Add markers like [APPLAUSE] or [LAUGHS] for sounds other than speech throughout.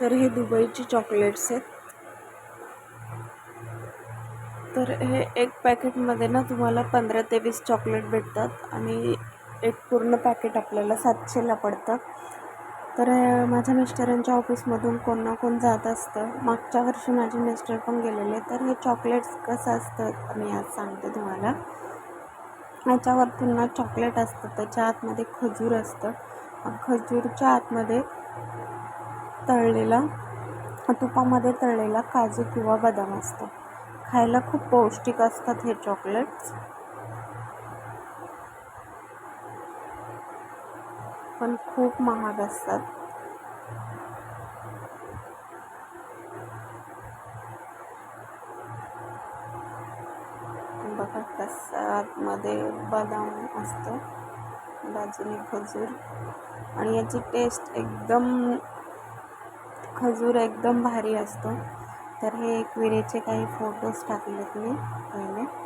तर हे दुबईची चॉकलेट्स आहेत. तर हे एक पॅकेटमध्ये ना तुम्हाला पंधरा ते वीस चॉकलेट भेटतात आणि एक पूर्ण पॅकेट आपल्याला सातशेला पडतं. तर माझ्या मिस्टरांच्या ऑफिसमधून कोण ना कोण जात असतं. मागच्या वर्षी माझे मिस्टर पण गेलेले. तर हे चॉकलेट्स कसं असतं मी आज सांगते तुम्हाला. याच्यावरतून ना चॉकलेट असतं त्याच्या आतमध्ये खजूर असतं. खजूरच्या आतमध्ये तळलेला तुपामध्ये तळलेला काजू किंवा बदाम असतो. खायला खूप पौष्टिक असतात हे चॉकलेट्स. पण खूप महाग असतात. बघा कसं आतमध्ये बदाम असतो. बाजूने खजूर. आणि याची टेस्ट एकदम खजूर एकदम भारी असतो. तर हे एक विरेचे काही फोटोज टाकलेत मी पहिले.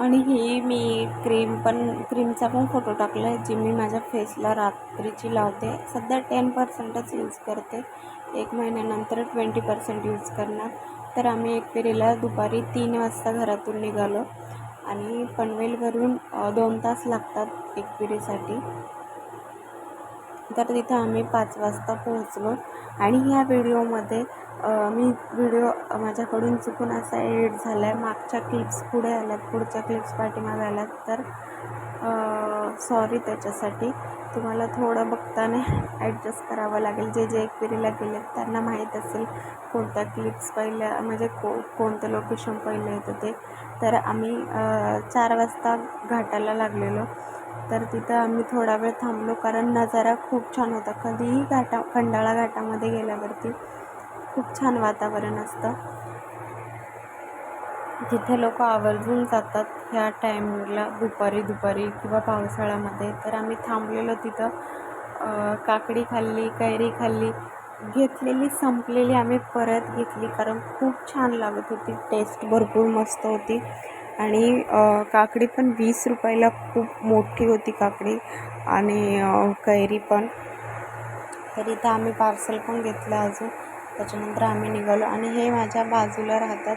आणि ही मी क्रीम पण क्रीमचा पण फोटो टाकला आहे जी मी माझ्या फेसला रात्रीची लावते. सध्या टेन पर्सेंटच यूज करते. एक महिन्यानंतर ट्वेंटी पर्सेंट यूज करणार. तर आम्ही एक फेरीला दुपारी तीन वाजता घरातून निघालो. आणि पनवेलवरून दोन तास लागतात एकविरीसाठी तर तिथं आम्ही पाच वाजता पोहोचलो. आणि ह्या व्हिडिओमध्ये मी व्हिडिओ माझ्याकडून चुकून असा एडिट झाला आहे मागच्या क्लिप्स पुढे आल्यात पुढच्या क्लिप्स पाठीमागे आल्यात. तर सॉरी त्याच्यासाठी. तुम्हाला थोडं बघताना ॲडजस्ट करावं लागेल. जे जे एकविरीला गेले त्यांना माहीत असेल कोणत्या क्लिप्स पहिल्या म्हणजे को कोणतं लोकेशन पहिलं येतं ते. तर आम्ही चार वाजता घाटाला लागलेलो. तर तिथं आम्ही थोडा वेळ थांबलो कारण नजारा खूप छान होता. कधीही घाटा खंडाळा घाटामध्ये गेल्यावरती खूप छान वातावरण असतं. जिथे लोक आवर्जून जातात ह्या टाईमला दुपारी दुपारी किंवा पावसाळ्यामध्ये. तर आम्ही थांबलेलो तिथं. काकडी खाल्ली कैरी खाल्ली घेतलेली संपलेली आम्ही परत घेतली. कारण खूप छान लागत होती. टेस्ट भरपूर मस्त होती. आणि काकडी पण वीस रुपयाला खूप मोठी होती काकडी. आणि कैरी पण. तर इथं आम्ही पार्सल पण घेतलं अजून. त्याच्यानंतर आम्ही निघालो आणि हे माझ्या बाजूला राहतात.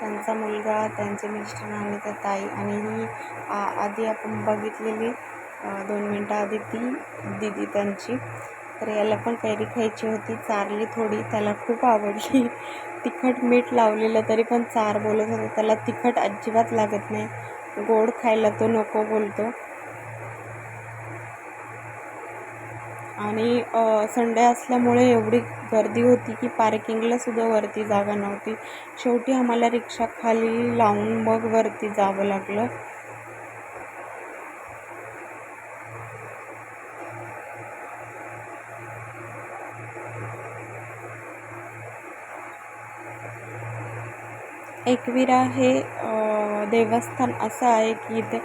त्यांचा मुलगा त्यांचे मिस्टर आणि त्या ताई आणि ही आ- आधी आपण बघितलेली दोन मिनटं आधी ती दिदी त्यांची. तर याला पण कैरी खायची होती चारली थोडी त्याला खूप आवडली. [LAUGHS] तिखट मीठ लावलेलं तरी पण चार बोलत होता. त्याला तिखट अजिबात लागत नाही. गोड खायला तो नको बोलतो. आणि संडे असल्यामुळे एवढी गर्दी होती की पार्किंगलासुद्धा वरती जागा नव्हती. शेवटी आम्हाला रिक्षा खाली लावून मग वरती जावं लागलं. एकविरा हे देवस्थान असं आहे की इथे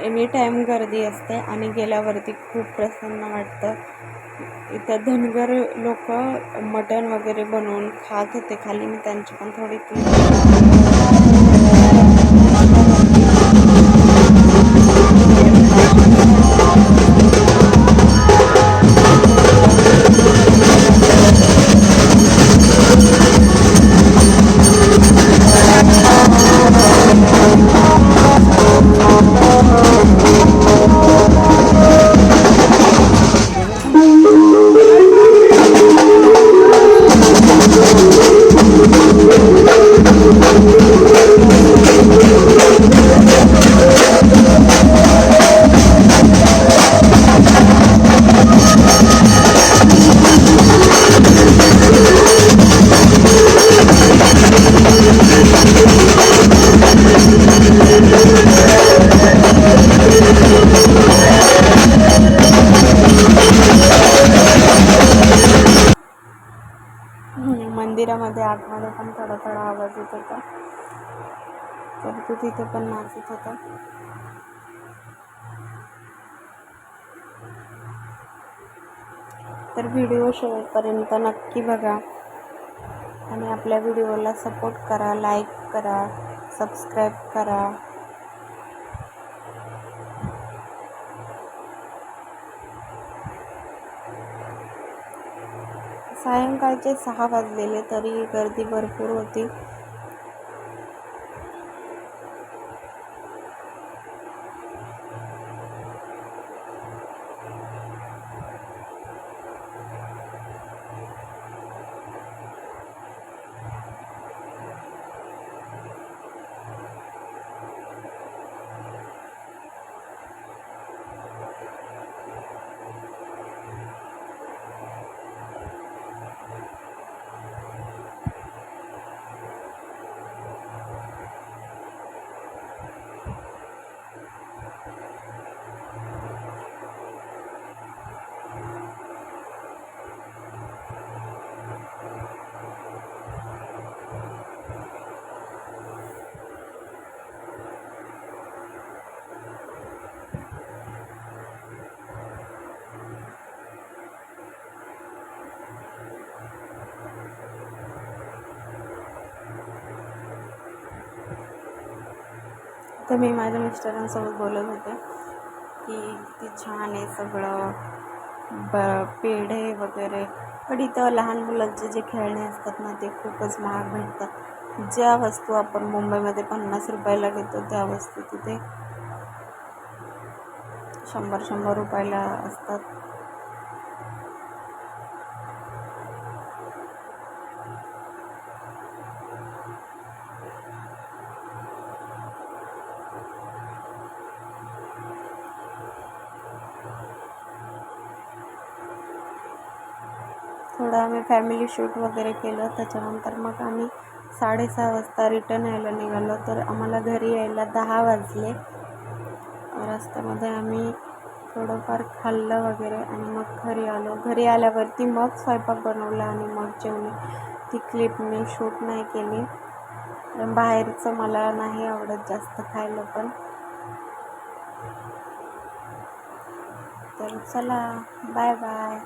एनी टाईम गर्दी असते आणि गेल्यावरती खूप प्रसन्न वाटतं. इथं धनगर लोक मटण वगैरे बनवून खात होते. खाली मी त्यांची पण थोडी मंदिरामध्ये आतमध्ये पण थोडा थोडा आवाज येत होता. तर तो तिथे पण नाचत होता. तर व्हिडिओ शेवटपर्यंत नक्की बघा. आणि आपल्या व्हिडिओला सपोर्ट करा लाईक करा सबस्क्राईब करा. सायंकाळचे सहा वाजलेले तरी गर्दी भरपूर होती. तर मी माझ्या मिस्टरांसोबत बोलत होते की किती छान आहे सगळं. ब पेढे वगैरे. पण इथं लहान मुलांचे जे खेळणे असतात ना ते खूपच महाग भेटतात. ज्या वस्तू आपण मुंबईमध्ये पन्नास रुपयाला घेतो त्या वस्तू तिथे शंभर शंभर रुपयाला असतात. थोडं आम्ही फॅमिली शूट वगैरे केलं. त्याच्यानंतर मग आम्ही साडेसहा वाजता रिटर्न यायला निघालो. तर आम्हाला घरी यायला दहा वाजले. रस्त्यामध्ये आम्ही थोडंफार खाल्लं वगैरे आणि मग घरी आलो. घरी आल्यावरती मग स्वयंपाक बनवला आणि मग जेवणे ती क्लिप मी शूट नाही केली. कारण बाहेरचं मला नाही आवडत जास्त खायला पण. तर चला बाय बाय